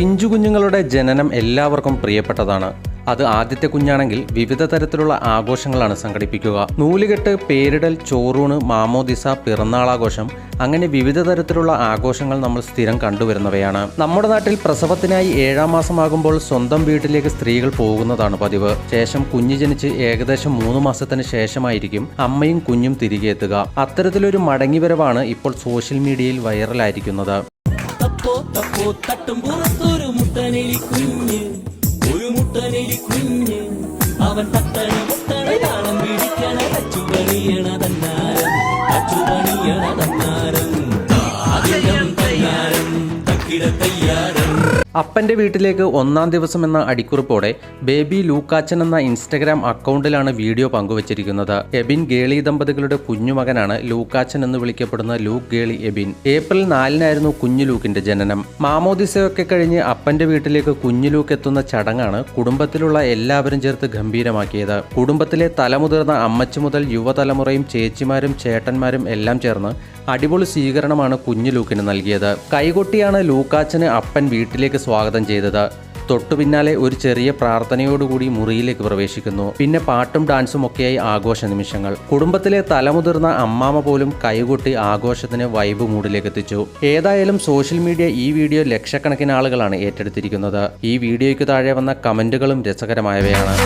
പിഞ്ചു കുഞ്ഞുങ്ങളുടെ ജനനം എല്ലാവർക്കും പ്രിയപ്പെട്ടതാണ്. അത് ആദ്യത്തെ കുഞ്ഞാണെങ്കിൽ വിവിധ തരത്തിലുള്ള ആഘോഷങ്ങളാണ് സംഘടിപ്പിക്കുക. നൂലുകെട്ട് പേരിടൽ ചോറൂണ് മാമോദിസ പിറന്നാളാഘോഷം അങ്ങനെ വിവിധ തരത്തിലുള്ള ആഘോഷങ്ങൾ നമ്മൾ സ്ഥിരം കണ്ടുവരുന്നവയാണ്. നമ്മുടെ നാട്ടിൽ പ്രസവത്തിനായി ഏഴാം മാസമാകുമ്പോൾ സ്വന്തം വീട്ടിലേക്ക് സ്ത്രീകൾ പോകുന്നതാണ് പതിവ്. ശേഷം കുഞ്ഞ് ജനിച്ച് ഏകദേശം മൂന്ന് മാസത്തിന് ശേഷമായിരിക്കും അമ്മയും കുഞ്ഞും തിരികെ എത്തുക. അത്തരത്തിലൊരു മടങ്ങിവരവാണ് ഇപ്പോൾ സോഷ്യൽ മീഡിയയിൽ വൈറലായിരിക്കുന്നത്. തപ്പോ തപ്പോ തട്ടും പുറത്തൊരു മുട്ടനെലി കുഞ്ഞ്. ഒരു മുട്ടനെലി കുഞ്ഞ്. അവൻ തട്ടണ മുട്ടണ താളം പിടിക്കണ പണിയണ തന്നാരം പണിയണ തന്നാരം. തന്നാരം തക്കിട തയ്യാരം അപ്പന്റെ വീട്ടിലേക്ക് ഒന്നാം ദിവസം എന്ന അടിക്കുറിപ്പോടെ ബേബി ലൂക്കാച്ചൻ എന്ന ഇൻസ്റ്റഗ്രാം അക്കൗണ്ടിലാണ് വീഡിയോ പങ്കുവച്ചിരിക്കുന്നത്. എബിൻ ഗേളി ദമ്പതികളുടെ കുഞ്ഞുമകനാണ് ലൂക്കാച്ചൻ എന്ന് വിളിക്കപ്പെടുന്ന ലൂക്ക് ഗേളി എബിൻ. ഏപ്രിൽ നാലിനായിരുന്നു കുഞ്ഞു ലൂക്കിന്റെ ജനനം. മാമോദിസയൊക്കെ കഴിഞ്ഞ് അപ്പന്റെ വീട്ടിലേക്ക് കുഞ്ഞു ലൂക്ക് എത്തുന്ന ചടങ്ങാണ് കുടുംബത്തിലുള്ള എല്ലാവരും ചേർത്ത് ഗംഭീരമാക്കിയത്. കുടുംബത്തിലെ തലമുതിർന്ന അമ്മച്ചു മുതൽ യുവതലമുറയും ചേച്ചിമാരും ചേട്ടന്മാരും എല്ലാം ചേർന്ന് അടിപൊളി സ്വീകരണമാണ് കുഞ്ഞു ലൂക്കിന് നൽകിയത്. കൈകൊട്ടിയാണ് ലൂക്കാച്ചന് അപ്പൻ വീട്ടിലേക്ക് സ്വാഗതം ചെയ്തത്. തൊട്ടു പിന്നാലെ ഒരു ചെറിയ പ്രാർത്ഥനയോടുകൂടി മുറിയിലേക്ക് പ്രവേശിക്കുന്നു. പിന്നെ പാട്ടും ഡാൻസും ഒക്കെയായി ആഘോഷ നിമിഷങ്ങൾ. കുടുംബത്തിലെ തലമുതിർന്ന അമ്മാമ പോലും കൈകൊട്ടി ആഘോഷത്തിന് വൈബ് മൂഡിലേക്ക് എത്തിച്ചു ഏതായാലും സോഷ്യൽ മീഡിയ ഈ വീഡിയോ ലക്ഷക്കണക്കിന് ആളുകളാണ് ഏറ്റെടുത്തിരിക്കുന്നത്. ഈ വീഡിയോയ്ക്ക് താഴെ വന്ന കമന്റുകളും രസകരമായവയാണ്.